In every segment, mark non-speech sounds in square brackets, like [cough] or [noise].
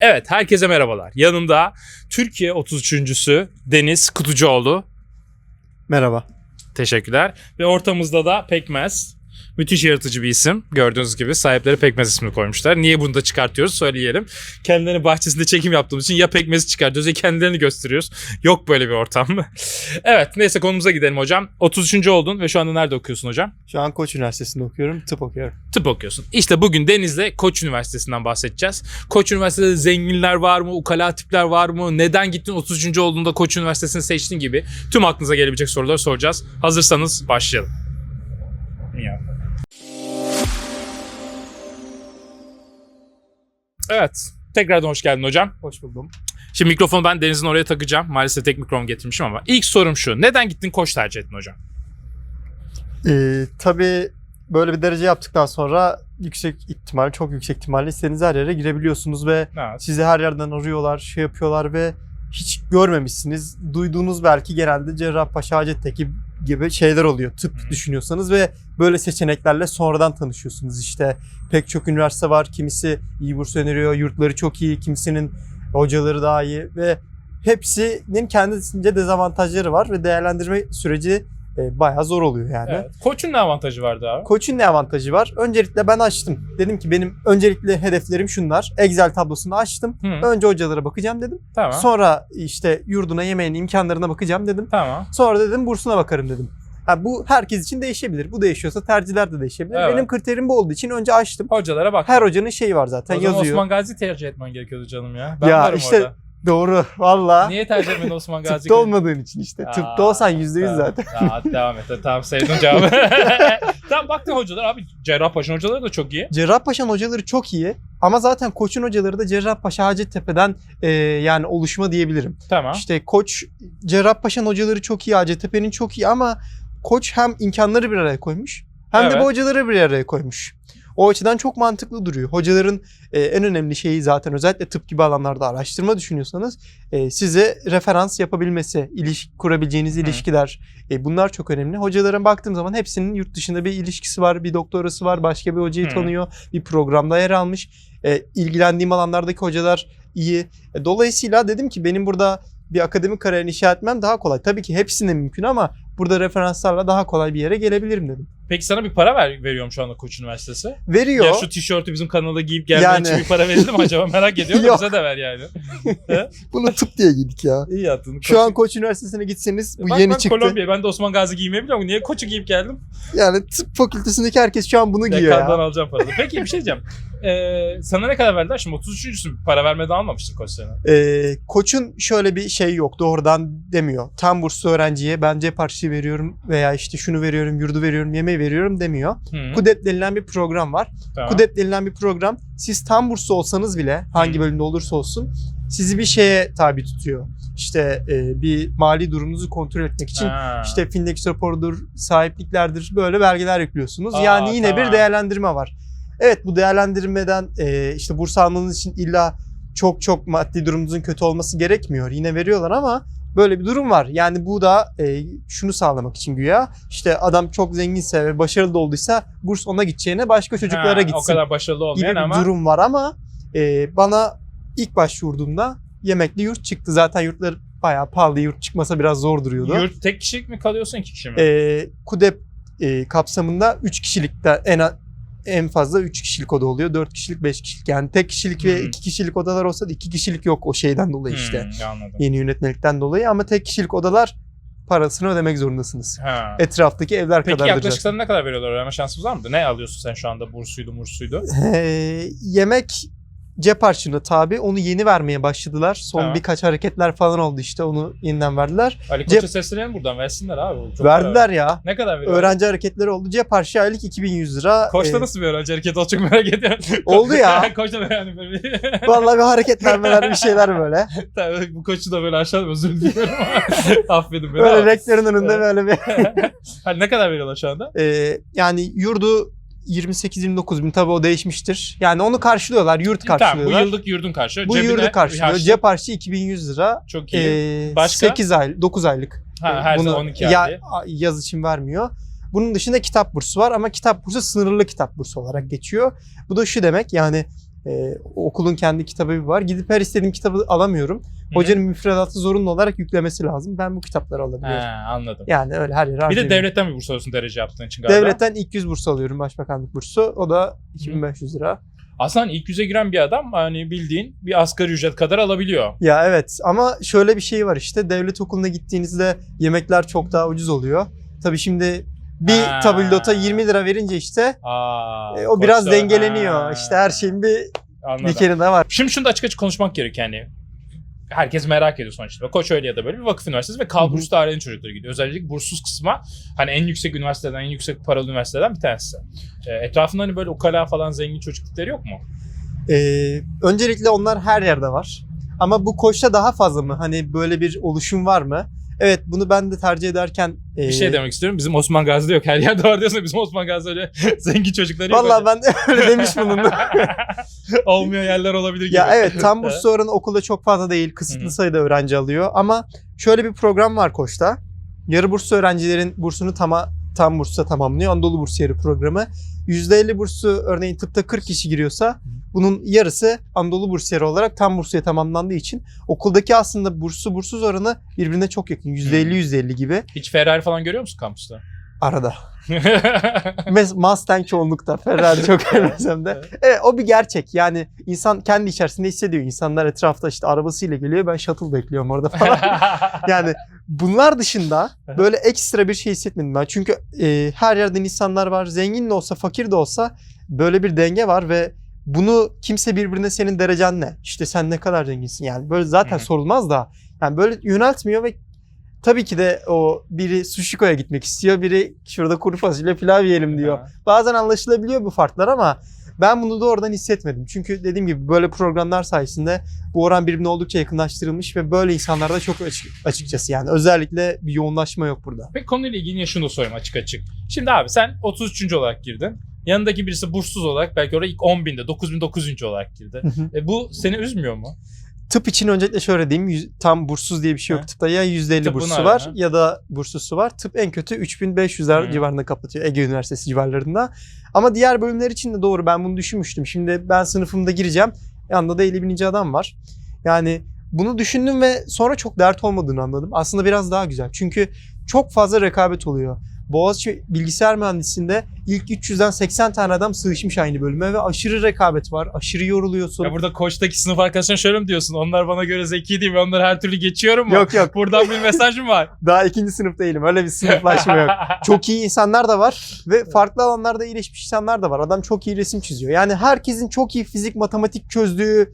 Evet, herkese merhabalar. Yanımda Türkiye 33.sü Deniz Kutucuoğlu. Merhaba. Teşekkürler. Ve ortamızda da Pekmez. Müthiş yaratıcı bir isim. Gördüğünüz gibi sahipleri Pekmez ismini koymuşlar. Niye bunu da çıkartıyoruz söyleyelim. Kendilerinin bahçesinde çekim yaptığımız için ya Pekmez'i çıkartıyoruz ya kendilerini gösteriyoruz. Yok böyle bir ortam. [laughs] evet neyse konumuza gidelim hocam. 33. oldun ve şu anda nerede okuyorsun hocam? Şu an Koç Üniversitesi'nde okuyorum. Tıp okuyorum. tıp okuyorsun. İşte bugün Deniz'le Koç Üniversitesi'nden bahsedeceğiz. Koç Üniversitesi'nde zenginler var mı? Ukala tipler var mı? Neden gittin 33. olduğunda Koç Üniversitesi'ni seçtin gibi tüm aklınıza gelebilecek soruları soracağız. Hazırsanız başlayalım. Ya. Evet. Tekrardan hoş geldin hocam. Hoş buldum. Şimdi mikrofonu ben Deniz'in oraya takacağım. Maalesef tek mikrofon getirmişim ama ilk sorum şu. Neden gittin Koç tercih ettin hocam? Ee, tabii böyle bir derece yaptıktan sonra yüksek ihtimal, çok yüksek ihtimalle istediğiniz her yere girebiliyorsunuz ve Evet. sizi her yerden arıyorlar, şey yapıyorlar ve hiç görmemişsiniz. Duyduğunuz belki genelde Cerrahpaşa Hacettepe gibi şeyler oluyor. Tıp Hı. düşünüyorsanız ve böyle seçeneklerle sonradan tanışıyorsunuz. İşte pek çok üniversite var. Kimisi iyi burs öneriyor, yurtları çok iyi, kimisinin hocaları daha iyi ve hepsinin kendisince dezavantajları var ve değerlendirme süreci e, bayağı zor oluyor yani. Evet. Koç'un ne avantajı vardı abi? Koç'un ne avantajı var? Öncelikle ben açtım. Dedim ki benim öncelikli hedeflerim şunlar. Excel tablosunu açtım. Hı, Önce hocalara bakacağım dedim. tamam. Sonra işte yurduna, yemeğine, imkanlarına bakacağım dedim. Tamam. Sonra dedim bursuna bakarım dedim. Ha, bu herkes için değişebilir. Bu değişiyorsa tercihler de değişebilir. Evet. Benim kriterim bu olduğu için önce açtım. Hocalara bak. Her hocanın şeyi var zaten o yazıyor. Osman Gazi tercih etmen gerekiyordu canım ya. Ben Ya varım işte orada. Doğru valla. Niye tercih etmedin Osman Gazi? Tıpta olmadığın için işte. Aa, Tıpta olsan yüzde yüz zaten. Hadi devam et. Tamam sevdim cevabı. [laughs] tamam baktın hocalar abi Cerrahpaşa hocaları da çok iyi. Cerrahpaşa'nın hocaları çok iyi. Ama zaten Koç'un hocaları da Cerrahpaşa Hacettepe'den e, yani oluşma diyebilirim. Tamam. İşte Koç, Cerrahpaşa'nın hocaları çok iyi, Hacettepe'nin çok iyi ama Koç hem imkanları bir araya koymuş hem de Evet. bu hocaları bir araya koymuş. O açıdan çok mantıklı duruyor. Hocaların e, en önemli şeyi zaten özellikle tıp gibi alanlarda araştırma düşünüyorsanız e, size referans yapabilmesi, iliş kurabileceğiniz ilişkiler e, bunlar çok önemli. Hocalara baktığım zaman hepsinin yurt dışında bir ilişkisi var, bir doktorası var, başka bir hocayı Hı. tanıyor, bir programda yer almış. E, ilgilendiğim alanlardaki hocalar iyi. E, dolayısıyla dedim ki benim burada bir akademik kariyer inşa etmem daha kolay. Tabii ki hepsine mümkün ama burada referanslarla daha kolay bir yere gelebilirim dedim. Peki sana bir para ver, veriyorum şu anda Koç Üniversitesi. Veriyor. Ya şu tişörtü bizim kanala giyip gelmen Yani- için bir para verildi mi acaba merak ediyorum. [laughs] Yok. bize de ver yani. [laughs] Bunu tıp diye giydik ya. İyi yaptın. Şu an Koç Üniversitesi'ne gitseniz bu Bak yeni ben çıktı. Kolombiya. Ben de Osman Gazi giymeyi biliyorum. Niye Koç'u giyip geldim? Yani tıp fakültesindeki herkes şu an bunu giyiyor ya. alacağım parayı. Peki bir şey diyeceğim. [laughs] Ee, sana ne kadar verdiler? Şimdi 33.sün. Para vermeden almamıştın Koç seni. Ee, koçun şöyle bir şey yok doğrudan demiyor. Tam burslu öğrenciye ben cep harçlığı veriyorum veya işte şunu veriyorum, yurdu veriyorum, yemeği veriyorum demiyor. Hı, KUDEP denilen bir program var. tamam. KUDEP denilen bir program siz tam burslu olsanız bile hangi Hı. bölümde olursa olsun sizi bir şeye tabi tutuyor. İşte e, bir mali durumunuzu kontrol etmek için Ha. işte Findex raporudur, sahipliklerdir böyle belgeler yüklüyorsunuz. Aa, yani yine tamam. bir değerlendirme var. Evet bu değerlendirmeden e, işte burs almanız için illa çok çok maddi durumunuzun kötü olması gerekmiyor. Yine veriyorlar ama böyle bir durum var. Yani bu da e, şunu sağlamak için güya. İşte adam çok zenginse ve başarılı olduysa burs ona gideceğine başka çocuklara Ha, gitsin O kadar başarılı gibi olmayan bir ama durum var ama e, bana ilk başvurduğumda yemekli yurt çıktı. Zaten yurtlar bayağı pahalı. Yurt çıkmasa biraz zor duruyordu. yurt tek kişilik mi kalıyorsun iki kişi mi? E, KUDEP e, kapsamında 3 kişilikte en a- en fazla 3 kişilik oda oluyor. 4 kişilik, 5 kişilik. Yani tek kişilik ve Hmm. 2 kişilik odalar olsa da 2 kişilik yok o şeyden dolayı işte. Hmm, anladım. Yeni yönetmelikten dolayı ama tek kişilik odalar parasını ödemek zorundasınız. Ha. Etraftaki evler Peki kadardır. yaklaşık sana ne kadar veriyorlar? Öğrenme şansımız var mıydı? Ne alıyorsun sen şu anda? Bursuydu, mursuydu. Ee, yemek cep harçlığına tabi. Onu yeni vermeye başladılar. Son Tamam. birkaç hareketler falan oldu işte. Onu yeniden verdiler. Ali Cep- Koç'a seslenelim buradan. Versinler abi. Çok verdiler ya. Ne kadar veriyorlar? Öğrenci hareketleri oldu. Cep harçlığı aylık 2100 lira. Koçta Ee, nasıl bir öğrenci hareketi oldu çok merak ediyorum. [laughs] Oldu ya. [laughs] Koçta yani [laughs] böyle. Vallahi bir hareketlenmeler bir şeyler böyle. Tabii bu koçu da böyle aşağıdan özür diliyorum affedin beni Böyle rektörün önünde böyle bir. hani ne kadar veriyorlar şu anda? Ee, yani yurdu 28-29 bin tabii o değişmiştir. Yani onu karşılıyorlar. Yurt Tamam bu karşılıyorlar. yıllık yurdun karşılıyor. bu Cebine bir karşılıyor. harçlık. Cep harçlığı 2100 lira. Çok iyi. Ee, Başka? 8 ay, 9 aylık. ha, her Bunu zaman 12 ya, yaz için vermiyor. Bunun dışında kitap bursu var ama kitap bursu sınırlı kitap bursu olarak geçiyor. Bu da şu demek yani Ee, okulun kendi kitabı var. Gidip her istediğim kitabı alamıyorum. Hocanın müfredatı zorunlu olarak yüklemesi lazım. Ben bu kitapları He, alabiliyorum. anladım. Yani öyle her yere Bir de devletten bir burs alıyorsun derece yaptığın için galiba. Devletten ilk 100 burs alıyorum başbakanlık bursu. O da 2500 lira. Aslında ilk yüze giren bir adam hani bildiğin bir asgari ücret kadar alabiliyor. Ya evet ama şöyle bir şey var işte devlet okuluna gittiğinizde yemekler çok daha ucuz oluyor. Tabii şimdi bir Ha. tabildota 20 lira verince işte Aa, e, o biraz koçlar- dengeleniyor. Ha, İşte her şeyin bir Anladım. var. Şimdi şunu da açık açık konuşmak gerekiyor yani. Herkes merak ediyor sonuçta. Koç öyle ya da böyle bir vakıf üniversitesi ve Hı kal hı. burslu ailenin çocukları gidiyor. Özellikle burssuz kısma hani en yüksek üniversiteden, en yüksek paralı üniversiteden bir tanesi. E, etrafında hani böyle ukala falan zengin çocuk tipleri yok mu? Ee, öncelikle onlar her yerde var. Ama bu koçta daha fazla mı? Hani böyle bir oluşum var mı? Evet bunu ben de tercih ederken Bir şey demek istiyorum. Bizim Osman Gazi'de yok. Her yerde var diyorsun. Bizim Osman Gazi'de öyle [laughs] zengin çocukları yok. Vallahi ben [laughs] öyle demiş bulundum. [laughs] Olmayan yerler olabilir gibi. ya evet tam burslu oranı okulda çok fazla değil. Kısıtlı Hı hı. sayıda öğrenci alıyor. Ama şöyle bir program var Koç'ta. Yarı burslu öğrencilerin bursunu tama, tam bursla tamamlıyor. Anadolu Bursiyeri programı. %50 burslu örneğin tıpta 40 kişi giriyorsa bunun yarısı Anadolu Bursiyeri olarak tam bursluya tamamlandığı için okuldaki aslında burslu bursuz oranı birbirine çok yakın. %50 %50 gibi Hiç Ferrari falan görüyor musun kampüste? Arada. [laughs] Mes- Mustang çoğunlukta. Ferrari çok görmesem de. Evet o bir gerçek. Yani insan kendi içerisinde hissediyor. İnsanlar etrafta işte arabasıyla geliyor. Ben shuttle bekliyorum orada falan. [laughs] yani bunlar dışında böyle ekstra bir şey hissetmedim ben. Çünkü e, her yerden insanlar var. Zengin de olsa fakir de olsa böyle bir denge var ve bunu kimse birbirine senin derecen ne? İşte sen ne kadar zenginsin yani. Böyle zaten sorulmaz da. Yani böyle yöneltmiyor ve tabii ki de o biri Sushiko'ya gitmek istiyor. Biri şurada kuru fasulye pilav yiyelim diyor. Bazen anlaşılabiliyor bu farklar ama ben bunu doğrudan hissetmedim. Çünkü dediğim gibi böyle programlar sayesinde bu oran birbirine oldukça yakınlaştırılmış ve böyle insanlarda çok açık, açıkçası yani özellikle bir yoğunlaşma yok burada. Peki konuyla ilgili şunu da sorayım açık açık. Şimdi abi sen 33. olarak girdin. Yanındaki birisi burssuz olarak belki oraya ilk 10 binde 9900. olarak girdi. E bu seni üzmüyor mu? Tıp için öncelikle şöyle diyeyim yüz- tam burssuz diye bir şey yok. Tıpta ya %50 Tıbbın bursu var, ya da bursuzsu var. Tıp en kötü 3500'ler Hı. civarında kapatıyor Ege Üniversitesi civarlarında. Ama diğer bölümler için de doğru ben bunu düşünmüştüm. Şimdi ben sınıfımda gireceğim. Yanında da 50 bininci adam var. Yani bunu düşündüm ve sonra çok dert olmadığını anladım. Aslında biraz daha güzel. Çünkü çok fazla rekabet oluyor. Boğaziçi Bilgisayar Mühendisliğinde ilk 300'den 80 tane adam sığışmış aynı bölüme ve aşırı rekabet var. Aşırı yoruluyorsun. Ya burada koçtaki sınıf arkadaşlarına şöyle mi diyorsun? Onlar bana göre zeki değil ve onları her türlü geçiyorum mu? Yok yok Buradan bir mesaj mı var? [laughs] daha ikinci sınıf değilim. Öyle bir sınıflaşma yok. [laughs] Çok iyi insanlar da var ve farklı alanlarda iyileşmiş insanlar da var. Adam çok iyi resim çiziyor. Yani herkesin çok iyi fizik, matematik çözdüğü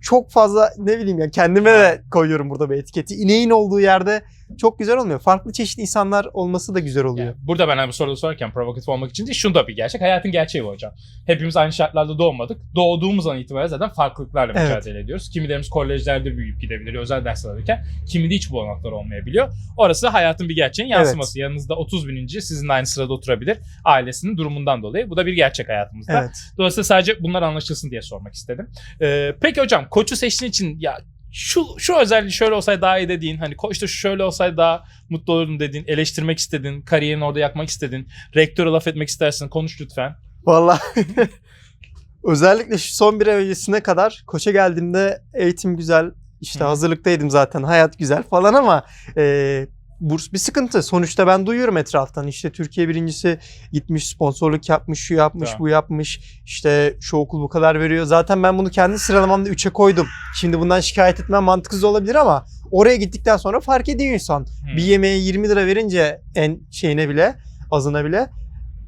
çok fazla ne bileyim ya kendime de koyuyorum burada bir etiketi. İneğin olduğu yerde çok güzel olmuyor. Farklı çeşitli insanlar olması da güzel oluyor. Yani burada ben hani bu soruyu sorarken provokatif olmak için değil, şunu da bir gerçek. Hayatın gerçeği bu hocam. Hepimiz aynı şartlarda doğmadık. Doğduğumuz an itibaren zaten farklılıklarla Evet. mücadele ediyoruz. Kimilerimiz kolejlerde büyüyüp gidebilir, özel ders alırken. Kimi de hiç bu olanaklar olmayabiliyor. Orası hayatın bir gerçeğin yansıması. Yanınızda 30 bininci sizinle aynı sırada oturabilir. Ailesinin durumundan dolayı. Bu da bir gerçek hayatımızda. Evet. Dolayısıyla sadece bunlar anlaşılsın diye sormak istedim. Ee, peki hocam koçu seçtiğin için ya şu şu özelliği şöyle olsaydı daha iyi dediğin hani koçta şöyle olsaydı daha mutlu olurdum dediğin eleştirmek istedin kariyerini orada yakmak istedin rektöre laf etmek istersin konuş lütfen. Vallahi [laughs] özellikle şu son bir öncesine kadar koça geldiğimde eğitim güzel, işte Hı. hazırlıktaydım zaten, hayat güzel falan ama e, burs bir sıkıntı. Sonuçta ben duyuyorum etraftan işte Türkiye birincisi gitmiş sponsorluk yapmış, şu yapmış, Tamam. bu yapmış. İşte şu okul bu kadar veriyor. Zaten ben bunu kendi sıralamamda 3'e koydum. Şimdi bundan şikayet etmem mantıksız olabilir ama oraya gittikten sonra fark ediyor insan. Hmm. Bir yemeğe 20 lira verince en şeyine bile, azına bile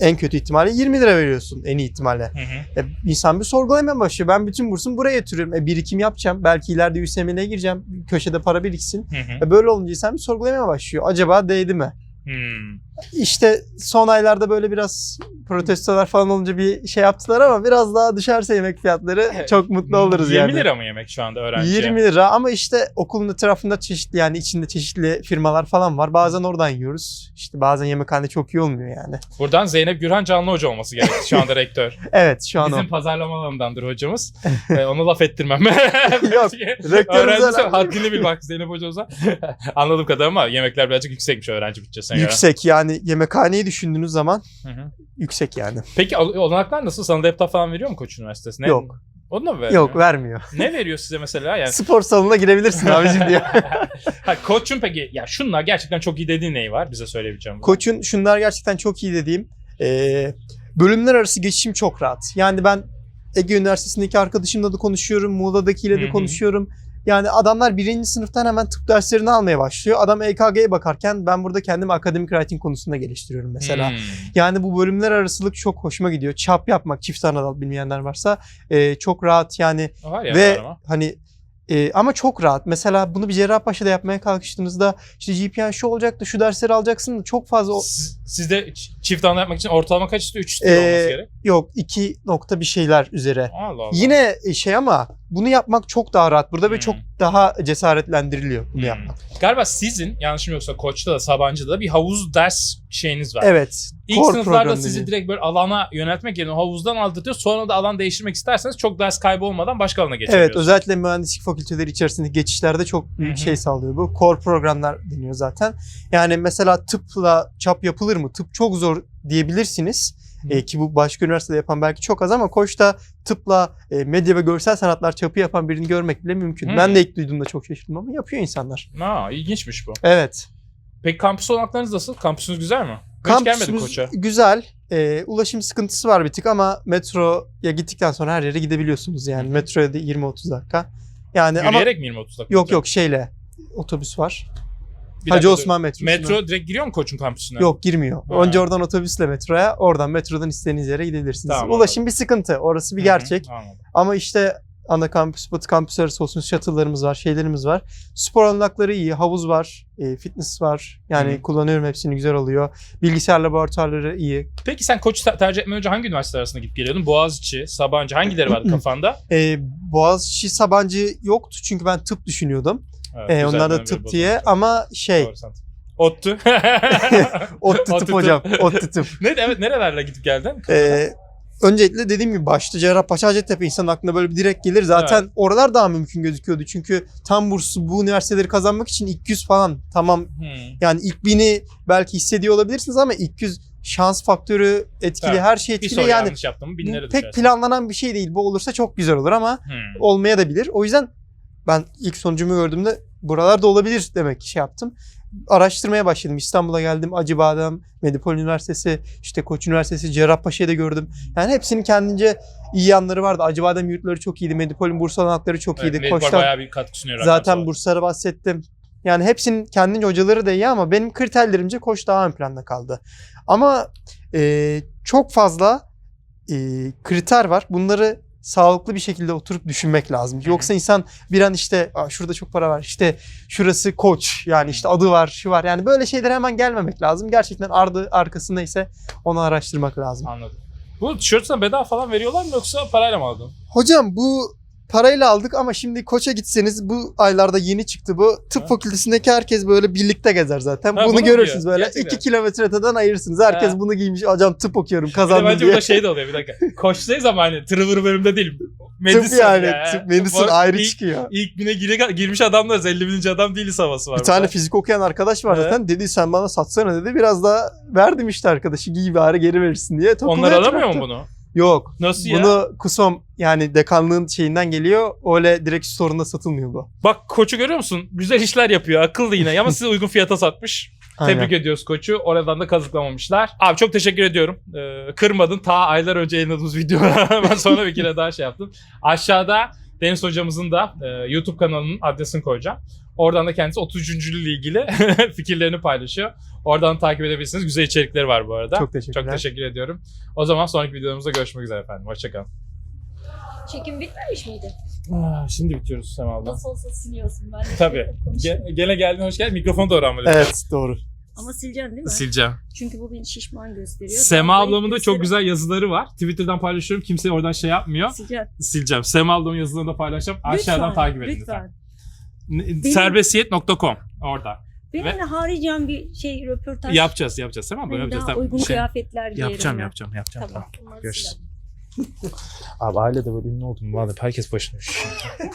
en kötü ihtimalle 20 lira veriyorsun en iyi ihtimalle. Hı hı. E, insan bir sorgulamaya başlıyor. Ben bütün bursumu buraya yatırıyorum. E, birikim yapacağım. Belki ileride USML'ye gireceğim. Köşede para biriksin. Hı hı. E, böyle olunca insan bir sorgulamaya başlıyor. Acaba değdi mi? Hmm. İşte son aylarda böyle biraz protestolar falan olunca bir şey yaptılar ama biraz daha düşerse yemek fiyatları Evet. çok mutlu oluruz 20 yani. lira mı yemek şu anda öğrenciye? 20 lira ama işte okulun etrafında çeşitli yani içinde çeşitli firmalar falan var. Bazen oradan yiyoruz. İşte bazen yemekhane çok iyi olmuyor yani. Buradan Zeynep Gürhan Canlı Hoca olması gerekti şu anda [laughs] rektör. Evet şu an Bizim o. pazarlama alanındandır hocamız. ee, [laughs] onu laf ettirmem. [laughs] Yok, Öğrencisi haddini bil bak Zeynep Hoca olsa. Anladığım kadarıyla ama yemekler birazcık yüksekmiş öğrenci bütçesine göre. Yüksek yani yemekhaneyi düşündüğünüz zaman Hı hı. yüksek yani. Peki ol- olanaklar nasıl? Sana laptop falan veriyor mu Koç Üniversitesi? Ne- Yok. Onu da mı vermiyor? Yok vermiyor. Ne veriyor size mesela? Yani Spor salonuna girebilirsin abicim diyor. [laughs] ha, koçun peki ya şunlar gerçekten çok iyi dediğin neyi var bize söyleyebileceğim? Koç'un şunlar gerçekten çok iyi dediğim. e, bölümler arası geçişim çok rahat. Yani ben Ege Üniversitesi'ndeki arkadaşımla da konuşuyorum. Muğla'dakiyle de konuşuyorum. Yani adamlar birinci sınıftan hemen tıp derslerini almaya başlıyor. Adam EKG'ye bakarken ben burada kendimi akademik writing konusunda geliştiriyorum mesela. Hmm. Yani bu bölümler arasılık çok hoşuma gidiyor. Çap yapmak çift anadal bilmeyenler varsa e, çok rahat yani Var ya ve var ama. hani e, ama çok rahat. Mesela bunu bir Cerrahpaşa'da yapmaya kalkıştığınızda işte GPN şu olacaktı, şu dersleri alacaksın. Çok fazla o- Siz, sizde çift anlı yapmak için ortalama kaç istiyor? 3 istiyor Ee, olması gerek. yok iki nokta bir şeyler üzere. Allah Allah. Yine şey ama bunu yapmak çok daha rahat burada Hmm. ve çok daha cesaretlendiriliyor bunu Hmm. yapmak. Galiba sizin yanlışım yoksa Koç'ta da Sabancı'da da bir havuz ders şeyiniz var. Evet. İlk sınıflarda sizi direkt böyle alana yöneltmek yerine havuzdan aldırtıyor. Sonra da alan değiştirmek isterseniz çok ders kaybı olmadan başka alana Evet geçebiliyorsunuz. özellikle mühendislik fakülteleri içerisindeki geçişlerde çok büyük şey sağlıyor bu. Core programlar deniyor zaten. Yani mesela tıpla çap yapılır mı? Tıp çok zor diyebilirsiniz. E, ki bu başka üniversitede yapan belki çok az ama Koç'ta tıpla e, medya ve görsel sanatlar çapı yapan birini görmek bile mümkün. Hı. Ben de ilk duyduğumda çok şaşırdım ama yapıyor insanlar. Ha, ilginçmiş bu. Evet. Peki kampüs olanaklarınız nasıl? Kampüsünüz güzel mi? Kampüsümüz Koç'a. güzel. E, ulaşım sıkıntısı var bir tık ama metroya gittikten sonra her yere gidebiliyorsunuz yani. Metroya da 20-30 dakika. Yani ama Yürüyerek mi 20-30 dakika? yok yok şeyle otobüs var. Bir Hacı dakika. Osman metrosu. Metro direkt giriyor mu Koç'un kampüsüne? Yok girmiyor. Ha. Önce oradan otobüsle metroya, oradan metrodan istediğiniz yere gidebilirsiniz. Tamam, Ulaşım bir sıkıntı. Orası bir gerçek. anladım. Ama işte ana kampüs, batı kampüs arası olsun shuttle'larımız var, şeylerimiz var. Spor alanakları iyi, havuz var, e, fitness var. Yani Hı. kullanıyorum hepsini güzel oluyor. Bilgisayar laboratuvarları iyi. Peki sen Koç'u te- tercih etmeden önce hangi üniversite arasında gidip geliyordun? Boğaziçi, Sabancı hangileri vardı [clears throat] kafanda? E, Boğaziçi, Sabancı yoktu çünkü ben tıp düşünüyordum. Evet, E, onlar da tıp diye bozulmuş. ama şey, Doğru, Ottu. [laughs] ODTÜ tıp hocam, ODTÜ tıp. ne, evet nerelerle gidip geldin? Ee, öncelikle dediğim gibi başta Cerrahpaşa Hacettepe insanın aklına böyle bir direkt gelir. Zaten oralar daha mümkün gözüküyordu. Çünkü tam burslu bu üniversiteleri kazanmak için ilk 100 falan tamam Hmm. yani ilk bini belki hissediyor olabilirsiniz ama ilk 100 şans faktörü etkili Evet. her şey Bir etkili soru yani yanlış yaptım binlere pek düşersin. planlanan bir şey değil. Bu olursa çok güzel olur ama Hmm. olmaya da bilir. O yüzden ben ilk sonucumu gördüğümde buralarda olabilir demek ki şey yaptım. Araştırmaya başladım. İstanbul'a geldim. Acıbadem, Medipol Üniversitesi, işte Koç Üniversitesi, Cerrahpaşa'yı da gördüm. Yani hepsinin kendince iyi yanları vardı. Acıbadem yurtları çok iyiydi. Medipol'ün burs olanakları çok Evet, iyiydi. Medipol Koç'tan bayağı bir katkı sunuyor. zaten burslara bahsettim. Yani hepsinin kendince hocaları da iyi ama benim kriterlerimce Koç daha ön planda kaldı. Ama e, çok fazla e, kriter var. Bunları sağlıklı bir şekilde oturup düşünmek lazım. Yoksa insan bir an işte şurada çok para var. İşte şurası koç. Yani işte adı var, şu var. Yani böyle şeylere hemen gelmemek lazım. Gerçekten ardı arkasında ise onu araştırmak lazım. Anladım. Bu tişörtüne bedava falan veriyorlar mı yoksa parayla mı aldın? Hocam bu parayla aldık ama şimdi koça gitseniz bu aylarda yeni çıktı bu. Tıp Ha. fakültesindeki herkes böyle birlikte gezer zaten. Ha, bunu bunu görürsünüz diyor. böyle. Gerçekten. 2 kilometre öteden ayırırsınız. Herkes Ha. bunu giymiş. Hocam tıp okuyorum kazandım bence diye. burada şey de oluyor bir dakika. Koçtayız ama hani tırıvır bölümde değil. Tıp Medicine yani. ya. Tıp, medicine Bu- ayrı ilk, çıkıyor. İlk bine gire, girmiş adamlarız. 50 bininci adam değiliz havası var. Bir tane fizik okuyan arkadaş var Evet. zaten. Dedi sen bana satsana dedi. Biraz da verdim işte arkadaşı. Giy bari geri verirsin diye. Onlar alamıyor mu bunu? Yok. Nasıl ya? Bunu KUSOM yani dekanlığın şeyinden geliyor. Öyle direkt sorunda satılmıyor bu. Bak koçu görüyor musun? Güzel işler yapıyor. Akıllı yine. Ama size uygun fiyata satmış. Aynen. Tebrik ediyoruz koçu. Oradan da kazıklamamışlar. Abi çok teşekkür ediyorum. Ee, kırmadın. Ta aylar önce yayınladığımız video. [laughs] ben sonra bir kere daha şey yaptım. Aşağıda Deniz hocamızın da e, YouTube kanalının adresini koyacağım. Oradan da kendisi 33. ile ilgili [laughs] fikirlerini paylaşıyor. Oradan takip edebilirsiniz. Güzel içerikleri var bu arada. Çok teşekkürler. Çok teşekkür ediyorum. O zaman sonraki videomuzda görüşmek üzere efendim. Hoşçakalın. Çekim bitmemiş miydi? Şimdi bitiyoruz Sema abla. Nasıl olsa siliyorsun ben. Tabii. Ge- gene geldin hoş geldin. Mikrofonu da öğrenmeli. Evet doğru. Ama sileceksin değil mi? Sileceğim. Çünkü bu beni şişman gösteriyor. Sema Ben ablamın da çok güzel yazıları var. Twitter'dan paylaşıyorum. Kimse oradan şey yapmıyor. Sileceksin. Sileceğim. Sema ablamın yazılarını da paylaşacağım. Aşağıdan takip edin Lütfen. lütfen. Serbestiyet.com orada. Benimle haricen bir şey röportaj. Yapacağız yapacağız. Sema abla Hani yapacağız. daha Tamam. uygun Şey- kıyafetler giyerim. yapacağım ben. yapacağım yapacağım. Tamam. Tamam. bunları Görüşürüz. Abi ailede böyle ünlü oldum. Vallahi herkes başına üşüyor. [laughs]